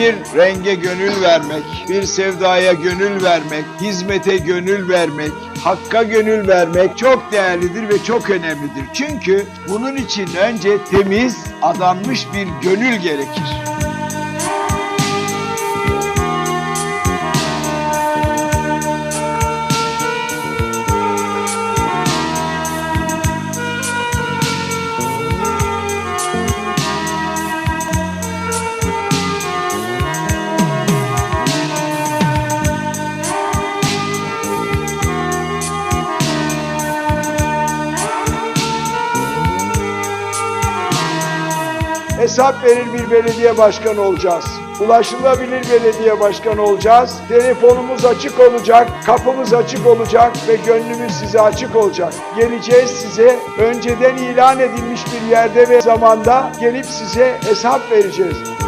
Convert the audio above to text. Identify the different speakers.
Speaker 1: Bir renge gönül vermek, bir sevdaya gönül vermek, hizmete gönül vermek, hakka gönül vermek çok değerlidir ve çok önemlidir. Çünkü bunun için önce temiz, adanmış bir gönül gerekir. Hesap verir bir belediye başkanı olacağız. Ulaşılabilir belediye başkanı olacağız. Telefonumuz açık olacak, kapımız açık olacak ve gönlümüz size açık olacak. Geleceğiz size önceden ilan edilmiş bir yerde ve zamanda gelip size hesap vereceğiz.